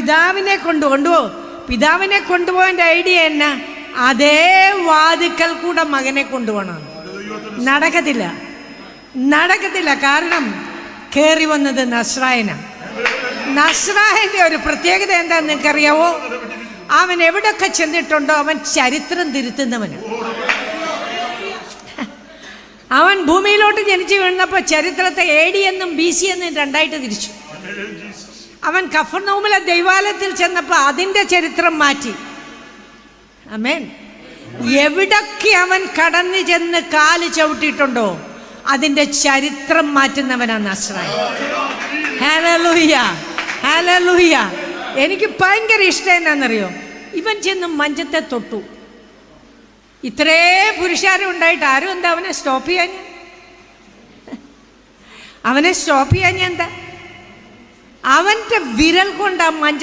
പിതാവിനെ കൊണ്ട് കൊണ്ടുപോകും. പിതാവിനെ കൊണ്ടുപോകേണ്ട ഐഡിയ എന്നാ? അതേ വാതുക്കൽ കൂടെ മകനെ കൊണ്ടുപോകണം. നടക്കത്തില്ല. നടക്കത്തില്ല. കാരണം കയറി വന്നത് നസ്രായന. നസ്രായന്റെ ഒരു പ്രത്യേകത എന്താണെന്ന് നിങ്ങൾക്കറിയാവോ? അവൻ എവിടൊക്കെ ചെന്നിട്ടുണ്ടോ അവൻ ചരിത്രം തിരുത്തുന്നവനാണ് അവൻ ഭൂമിയിലോട്ട് ജനിച്ചു വീണപ്പോൾ ചരിത്രത്തെ എ ഡി എന്നും ബി സി എന്നും രണ്ടായിട്ട് തിരിച്ചു. അവൻ കഫർനൗമിലെ ദൈവാലയത്തിൽ ചെന്നപ്പോൾ അതിന്റെ ചരിത്രം മാറ്റി. അമേൻ എവിടൊക്കെ അവൻ കടന്നു ചെന്ന് കാൽ ചവിട്ടിയിട്ടുണ്ടോ അതിന്റെ ചരിത്രം മാറ്റുന്നവനാണ് നസ്രായ ഹലലൂയ ഹലലൂയ എനിക്ക് ഭയങ്കര ഇഷ്ടം എന്നാണെന്നറിയോ ഇവൻ ചെന്ന് മഞ്ചത്തെ തൊട്ടു. ഇത്രേ പുരുഷാരം ഉണ്ടായിട്ട് ആരും എന്താ അവനെ സ്റ്റോപ്പ് ചെയ്യാൻ അവനെ സ്റ്റോപ്പ് ചെയ്യാൻ എന്താ? അവന്റെ വിരൽ കൊണ്ട് ആ മഞ്ച